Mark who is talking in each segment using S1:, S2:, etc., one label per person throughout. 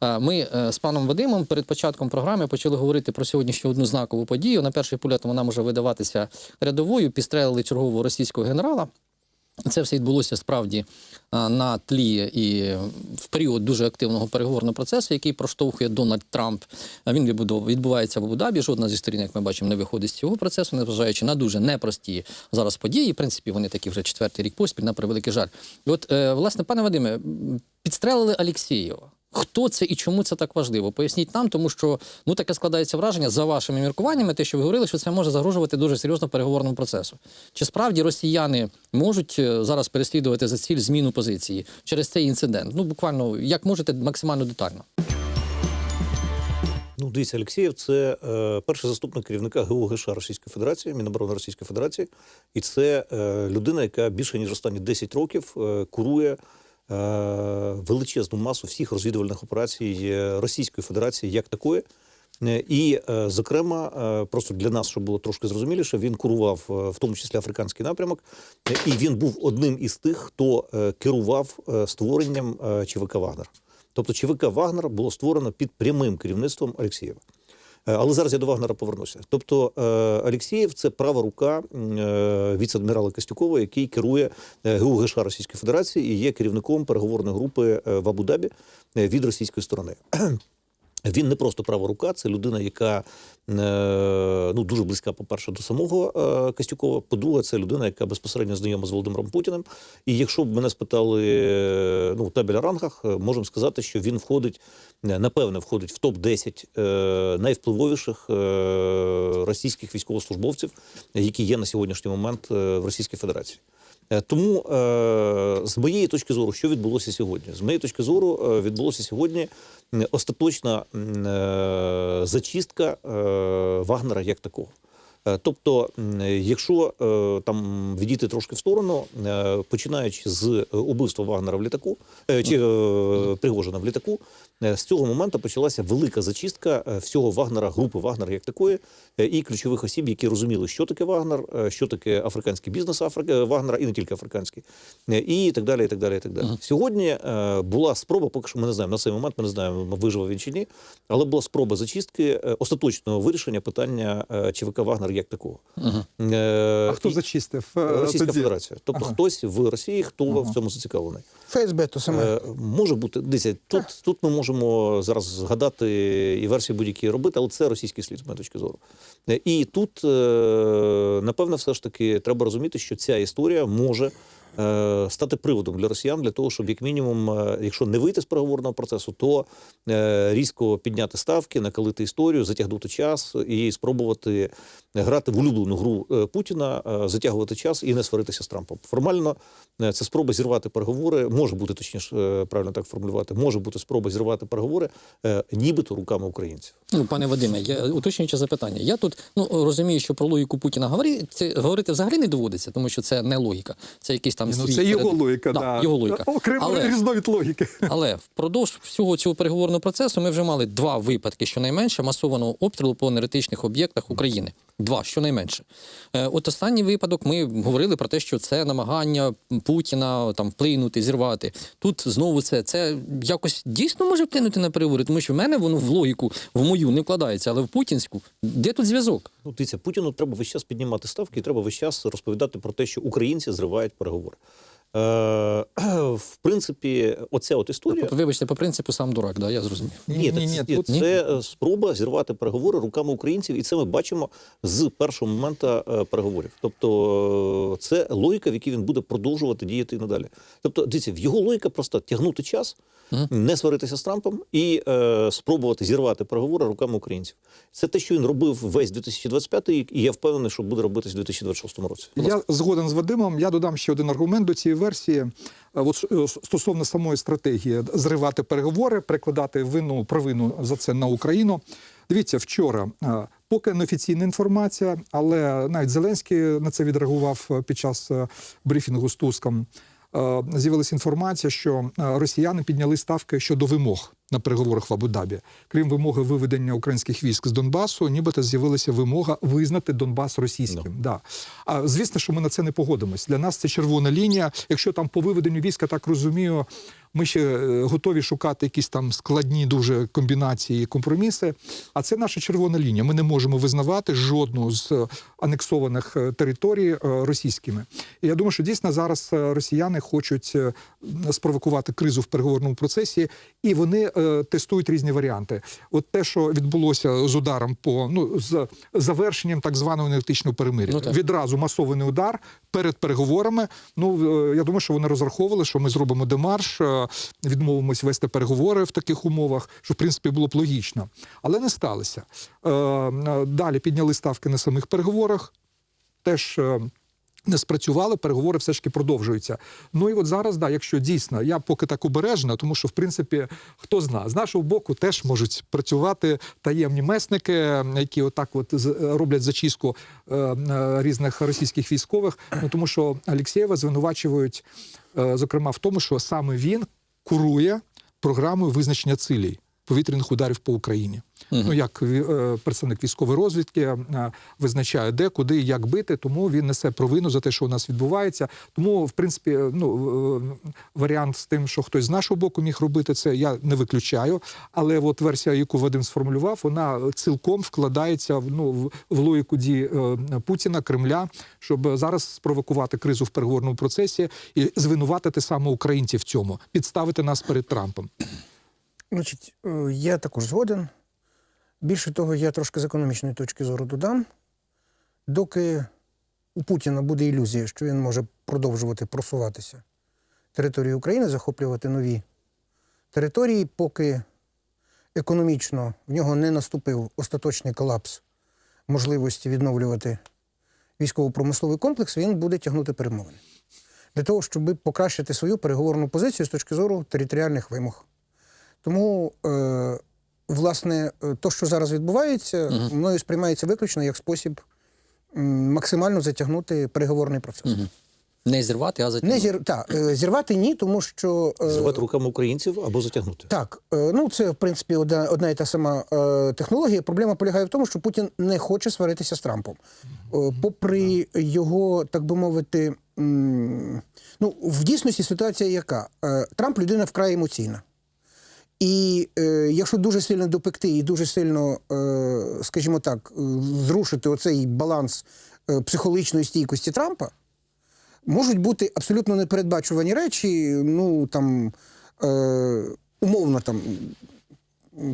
S1: Е, Ми е, з паном Вадимом перед початком програми почали говорити про сьогоднішню одну знакову подію. На перший погляд вона може видаватися рядовою. Підстрелили чергового російського генерала. Це все відбулося справді на тлі і в період дуже активного переговорного процесу, який проштовхує Дональд Трамп. Він відбувається в Абу-Дабі. Жодна зі сторін, як ми бачимо, не виходить з цього процесу, незважаючи на дуже непрості зараз події. В принципі, вони такі вже четвертий рік поспіль, на превеликий жаль. І от, е, власне, пане Вадиме, підстрелили Алєксєєва. Хто це і чому це так важливо? Поясніть нам, тому що ну таке складається враження за вашими міркуваннями, те, що ви говорили, що це може загрожувати дуже серйозно переговорному процесу. Чи справді росіяни можуть е, зараз переслідувати за ціль зміну позиції через цей інцидент? Ну буквально як можете максимально детально.
S2: Ну, дивіться, Олексієв це е, перший заступник керівника ГУ ГШ Російської Федерації, Міноборони Російської Федерації, і це е, людина, яка більше ніж останні 10 років е, курує величезну масу всіх розвідувальних операцій е, Російської Федерації як такої. Е, І, е, зокрема, е, просто для нас, щоб було трошки зрозуміліше, він курував е, в тому числі африканський напрямок, е, і він був одним із тих, хто е, керував е, створенням е, ЧВК Вагнер. Тобто ЧВК Вагнер було створено під прямим керівництвом Алєксєєва. Е, Але зараз я до Вагнера повернуся. Тобто е, це права рука е, віце-адмірала Костюкова, який керує ГУ ГШ Російської Федерації і є керівником переговорної групи в Абу-Дабі від російської сторони. Він не просто права рука, це людина, яка е, ну дуже близька, по-перше, до самого е, Костюкова. По-друге, це людина, яка безпосередньо знайома з Володимиром Путіним. І якщо б мене спитали е, ну, в табеля рангах, можемо сказати, що він входить, напевне, входить в топ 10 е, найвпливовіших російських військовослужбовців, які є на сьогоднішній момент в Російській Федерації. Е, Тому е, з моєї точки зору, що відбулося сьогодні? З моєї точки зору, е, відбулося сьогодні остаточна зачистка Вагнера як такого. Тобто, якщо там відійти трошки в сторону, починаючи з убивства Вагнера в літаку чи Пригожина в літаку, з цього моменту почалася велика зачистка е, всього Вагнера, групи Вагнер як такої, е, і ключових осіб, які розуміли, що таке Вагнер, е, що таке африканський бізнес Африки е, Вагнера, і не тільки африканський, е, і так далі. І так далі, і так далі. Сьогодні е, була спроба, поки що ми не знаємо на цей момент, ми не знаємо, вижив він чи ні, але була спроба зачистки е, остаточного вирішення питання е, ЧВК Вагнер як такого. Е,
S3: А хто
S2: і-
S3: зачистив? е,
S2: Російська
S3: тоді?
S2: Федерація. Тобто
S3: Ага.
S2: хтось в Росії, хто в цьому зацікавлений.
S4: ФСБ то саме.
S2: Е, може бути, дивіться, тут, тут ми можемо зараз згадати і версії будь-які робити, але це російський слід, з моєї точки зору. Е, І тут, е, напевно, все ж таки треба розуміти, що ця історія може стати приводом для росіян для того, щоб, як мінімум, е, якщо не вийти з переговорного процесу, то е, різко підняти ставки, накалити історію, затягнути час і спробувати грати в улюблену гру е, Путіна, е, затягувати час і не сваритися з Трампом. Формально е, це спроба зірвати переговори, може бути точніше, е, правильно так формулювати, може бути спроба зірвати переговори, е, нібито руками українців.
S1: Ну, пане Вадиме, я уточнююче запитання. Я тут ну розумію, що про логіку Путіна говорити, це говорити взагалі не доводиться, тому що це не логіка. Це якийсь там
S3: Ну,
S1: свій
S3: це його
S1: перед-
S3: логіка,
S1: Да,
S3: да.
S1: його логіка.
S3: Окремо
S1: Але-
S3: різновид логіки.
S1: Але впродовж всього цього переговорного процесу ми вже мали два випадки, щонайменше масованого обстрілу по енергетичних об'єктах України. Два, щонайменше. Е, От останній випадок ми говорили про те, що це намагання Путіна там вплинути, зірвати. Тут знову це. Це якось дійсно може вплинути на переговори, тому що в мене воно в логіку, в мою не вкладається, але в путінську. Де тут зв'язок?
S2: Ну, дивіться, Путіну треба весь час піднімати ставки, і треба весь час розповідати про те, що українці зривають переговори. Е, в принципі, оця от історія.
S1: Вибачте, по принципу сам дурак, да, я зрозумів.
S2: Ні,
S3: Ні,
S2: так
S3: ні,
S2: це,
S3: ні,
S2: це е, спроба зірвати переговори руками українців, і це ми бачимо з першого моменту е, переговорів. Тобто, е, це логіка, в якій він буде продовжувати діяти і надалі. Тобто, дивіться, в його логіка просто тягнути час, не сваритися з Трампом і е, спробувати зірвати переговори руками українців. Це те, що він робив весь 2025 рік, і я впевнений, що буде робитись в 2026 році.
S3: Я згоден з Вадимом. Я додам ще один аргумент до цієї версії. Е, От е, стосовно самої стратегії зривати переговори, прикладати вину провину за це на Україну. Дивіться, вчора, е, поки неофіційна інформація, але навіть Зеленський на це відреагував е, під час е, брифінгу з Туском. Е, З'явилася інформація, що е, росіяни підняли ставки щодо вимог на переговорах в Абу-Дабі. Крім вимоги виведення українських військ з Донбасу, нібито з'явилася вимога визнати Донбас російським. Да. А звісно, що ми на це не погодимось. Для нас це червона лінія. Якщо там по виведенню війська, так розумію, ми ще е, готові шукати якісь там складні дуже комбінації і компроміси. А це наша червона лінія. Ми не можемо визнавати жодну з е, анексованих е, територій російськими. І я думаю, що дійсно зараз росіяни хочуть спровокувати кризу в переговорному процесі, і вони тестують різні варіанти. От те, що відбулося з ударом по ну з завершенням так званого енергетичного перемир'я,
S1: Ну,
S3: відразу масований удар перед переговорами. Ну е, я думаю, що вони розраховували, що ми зробимо демарш, е, відмовимось вести переговори в таких умовах, що в принципі було б логічно, але не сталося. Е, е, Далі підняли ставки на самих переговорах. Теж е, не спрацювали, переговори все ж таки продовжуються. Ну і от зараз, да, якщо дійсно, я поки так обережна, тому що в принципі хто зна, з нашого боку теж можуть працювати таємні месники, які отак от роблять зачистку е, е, різних російських військових. Ну тому що Алєксєєва звинувачують, е, зокрема, в тому, що саме він курує програмою визначення цілей повітряних ударів по Україні. Ну як е, представник військової розвідки е, визначає, де, куди, і як бити, тому він несе провину за те, що у нас відбувається. Тому, в принципі, е, ну е, варіант з тим, що хтось з нашого боку міг робити це, я не виключаю. Але от версія, яку Вадим сформулював, вона цілком вкладається в ну в- в логіку дій е, Путіна, Кремля, щоб зараз спровокувати кризу в переговорному процесі і звинуватити саме українців в цьому, підставити нас перед Трампом.
S4: Значить, я також згоден. Більше того, я трошки з економічної точки зору додам. Доки у Путіна буде ілюзія, що він може продовжувати просуватися територію України, захоплювати нові території, поки економічно в нього не наступив остаточний колапс можливості відновлювати військово-промисловий комплекс, він буде тягнути перемовини. Для того, щоб покращити свою переговорну позицію з точки зору територіальних вимог. Тому, е, власне, е, то, що зараз відбувається, мною сприймається виключно як спосіб максимально затягнути переговорний процес.
S1: Мгм. Не зірвати, а затягнути.
S4: Не зір... та, е, зірвати ні, тому що е,
S2: Зривати руками українців або затягнути.
S4: так, ну це в принципі одна, одна і та сама технологія. Проблема полягає в тому, що Путін не хоче сваритися з Трампом. Попри його, так би мовити, ну в дійсності ситуація яка? Трамп людина вкрай емоційна. І е, якщо дуже сильно допекти і дуже сильно, е, скажімо так, е, зрушити оцей баланс е, психологічної стійкості Трампа, можуть бути абсолютно непередбачувані речі, ну там е, умовно там.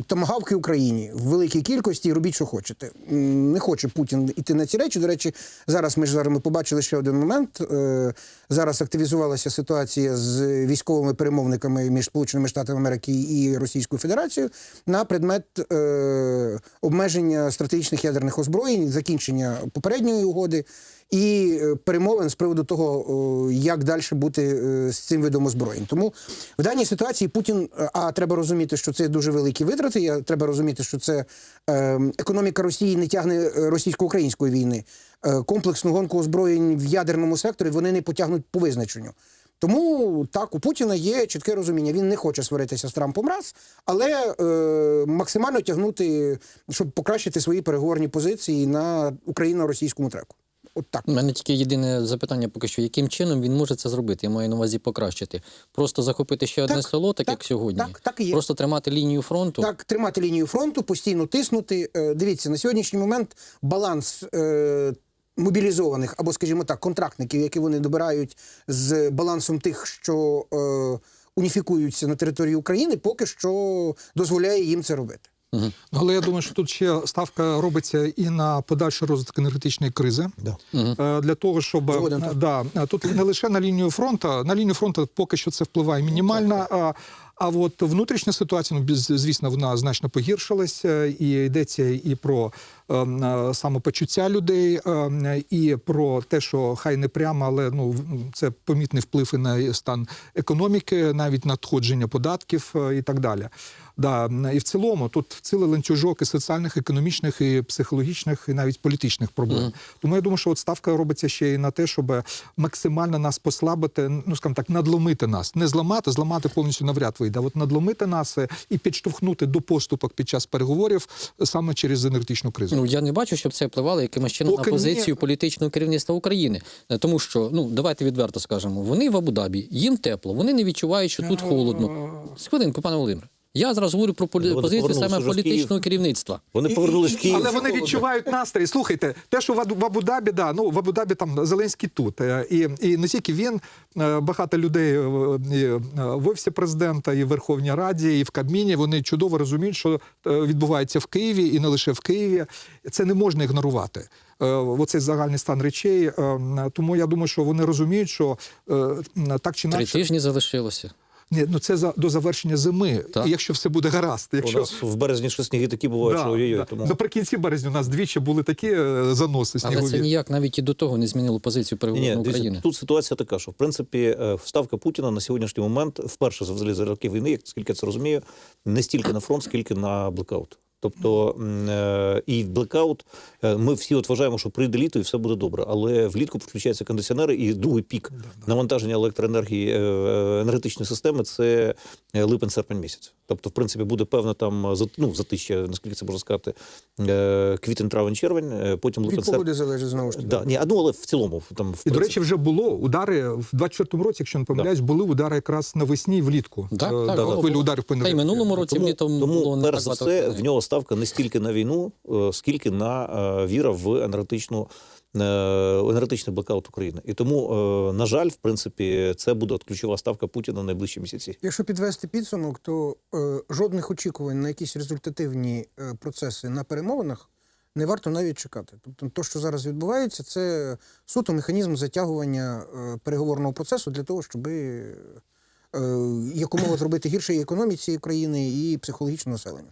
S4: Томагавки Україні в великій кількості і робіть, що хочете. Не хоче Путін іти на ці речі. До речі, зараз ми ж зараз ми побачили ще один момент. Е, Зараз активізувалася ситуація з військовими перемовниками між Сполученими Штатами Америки і Російською Федерацією на предмет е, обмеження стратегічних ядерних озброєнь, закінчення попередньої угоди і е, перемовин з приводу того, як далі бути е, з цим видом озброєнь. Тому в даній ситуації Путін, е, а треба розуміти, що це дуже великі витрати. Я треба розуміти, що це е, економіка Росії не тягне е, російсько-української війни. Е, комплексну гонку озброєнь в ядерному секторі вони не потягнуть по визначенню. Тому так, у Путіна є чітке розуміння. Він не хоче сваритися з Трампом раз, але е, максимально тягнути, щоб покращити свої переговорні позиції на україно-російському треку. От так.
S1: У мене тільки єдине запитання поки що, яким чином він може це зробити? Я маю на увазі покращити. Просто захопити ще одне
S4: Так,
S1: село, так,
S4: так,
S1: як сьогодні.
S4: так, так і є.
S1: Просто тримати лінію фронту.
S4: Так, тримати лінію фронту, постійно тиснути. Е, Дивіться, на сьогоднішній момент баланс е, мобілізованих або, скажімо так, контрактників, які вони добирають з балансом тих, що е, уніфікуються на території України, поки що дозволяє їм це робити.
S3: Ну, Але я думаю, що тут ще ставка робиться і на подальший розвиток енергетичної кризи.
S2: Да.
S3: угу. Для того, щоб
S4: Згоден,
S3: да, тут не лише на лінію фронту, на лінію фронту поки що це впливає мінімально. А, а от внутрішня ситуація, ну, звісно, вона значно погіршилась, е, і йдеться і про е, самопочуття людей ем, і про те, що хай не прямо, але ну це помітний вплив і на стан економіки, навіть надходження податків е, і так далі. Да, і в цілому тут цілий ланцюжок і соціальних, економічних, і психологічних, і навіть політичних проблем. Тому я думаю, що от ставка робиться ще і на те, щоб максимально нас послабити, ну скажімо так, надломити нас, не зламати, зламати повністю навряд вийде. От надломити нас е, і підштовхнути до поступок під час переговорів е, саме через енергетичну кризу.
S1: Ну я не бачу, щоб це впливало якимось чином
S3: Поки
S1: на
S3: ні.
S1: позицію політичного керівництва України. Е, Тому що ну давайте відверто скажемо, вони в Абу-Дабі, їм тепло, вони не відчувають, що тут холодно. З хвилинку, пане Володимире. Я зараз говорю про полі-
S2: Вони
S1: позицію
S2: повернулися
S1: саме
S2: вже
S1: політичного керівництва.
S2: Вони повернулись в Київ.
S3: Але вони відчувають настрій. Слухайте, те, що в Аду- в Абу-Дабі, да, ну в Абу-Дабі там Зеленський тут. Е, І, і не тільки він, е, багато людей е, і, е, в офісі президента, і в Верховній Раді, і в Кабміні. Вони чудово розуміють, що е, відбувається в Києві, і не лише в Києві. Це не можна ігнорувати. Е, Оцей загальний стан речей. Е, Тому я думаю, що вони розуміють, що е, так чи
S1: Три
S3: інакше.
S1: тижні залишилося.
S3: Ні, ну це за до завершення зими,
S1: Так.
S3: якщо все буде гаразд.
S2: У
S3: Якщо
S2: нас в березні ще сніги такі бувають, що ой-ой-ой. Тому...
S3: Наприкінці березня у нас двічі були такі заноси заноси
S1: Але це ніяк навіть і до того не змінило позицію
S2: Ні,
S1: переговорної
S2: ні, дивіться,
S1: України.
S2: тут ситуація така, що в принципі е, вставка Путіна на сьогоднішній момент, вперше за взагалі за роки війни, як скільки я це розумію, не стільки на фронт, скільки на блекаут. Тобто е, і в блекаут е, ми всі от вважаємо, що прийде літо і все буде добре. Але влітку включаються кондиціонери, і другий пік навантаження електроенергії е, енергетичної системи це липень-серпень місяць. Тобто, в принципі, буде певна там за- ну, затища, наскільки це можна сказати, е, квітень, травень, червень, е, потім
S4: Від
S2: липень-серпень.
S4: погоди залежить знову ж таки.
S2: Да, ні, а, ну, але в цілому там в
S3: І, до речі, вже було удари в 24-му році, якщо не помиляюсь, були удари якраз навесні і влітку.
S1: Так,
S3: Е,
S1: так,
S3: да,
S1: було,
S3: хвилі
S1: було.
S3: по
S1: Та й минулому році
S2: Тому,
S1: літом
S2: тому
S1: було не
S2: перш
S1: так
S2: за
S1: багато
S2: все, в нього ставка не стільки на війну, е, скільки на е, віра в енергетичну е, енергетичний блокаут України. І тому, е, на жаль, в принципі, це буде ключова ставка Путіна в найближчі місяці.
S4: Якщо підвести підсумок, то е, жодних очікувань на якісь результативні е, процеси на перемовинах не варто навіть чекати. Тобто, то, що зараз відбувається, це суто механізм затягування е, переговорного процесу для того, щоб е, якомога зробити гірше і економіці країни, і психологічно населення.